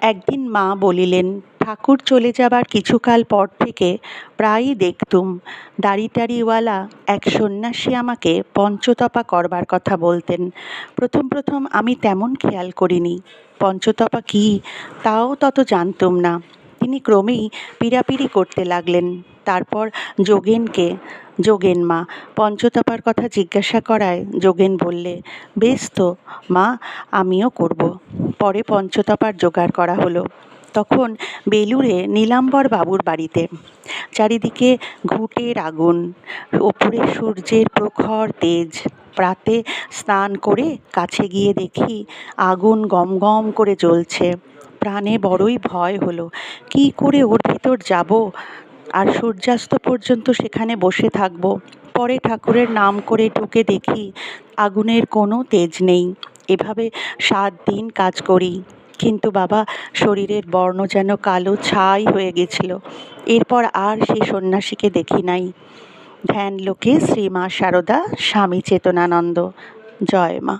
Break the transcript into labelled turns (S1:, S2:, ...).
S1: একদিন মা বলিলেন, ঠাকুর চলে যাবার কিছুকাল পর থেকে প্রায়ই দেখতুম দাড়ি টাড়িওয়ালা এক সন্ন্যাসী আমাকে পঞ্চতপা করবার কথা বলতেন। প্রথম প্রথম আমি তেমন খেয়াল করিনি। পঞ্চতপা কী? তাও তত জানতুম না। তিনি ক্রমেই পীড়াপিড়ি করতে লাগলেন। তারপর যোগেনকে, যোগেন মা, পঞ্চতপার কথা জিজ্ঞাসা করায় যোগেন বললে, বেশ তো, মা, আমিও করব। পরে পঞ্চতপার জোগাড় করা হলো। তখন বেলুড়ে নীলাম্বর বাবুর বাড়িতে। চারিদিকে ঘুঁটের আগুন, ওপরে সূর্যের প্রখর তেজ। প্রাতে স্নান করে কাছে গিয়ে দেখি আগুন গম গম করে জ্বলছে। প্রাণে বড়ই ভয় হলো, কী করে ওর ভিতর যাব? আর সূর্যাস্ত পর্যন্ত সেখানে বসে থাকব? পরে ঠাকুরের নাম করে ঢুকে দেখি আগুনের কোনো তেজ নেই। এভাবে সাত দিন কাজ করি। কিন্তু বাবা, শরীরের বর্ণ যেন কালো ছাই হয়ে গেছিল। এরপর আর সে সন্ন্যাসীকে দেখি নাই। ধ্যান লোকে শ্রী মা সারদা, স্বামী চেতনানন্দ। জয় মা।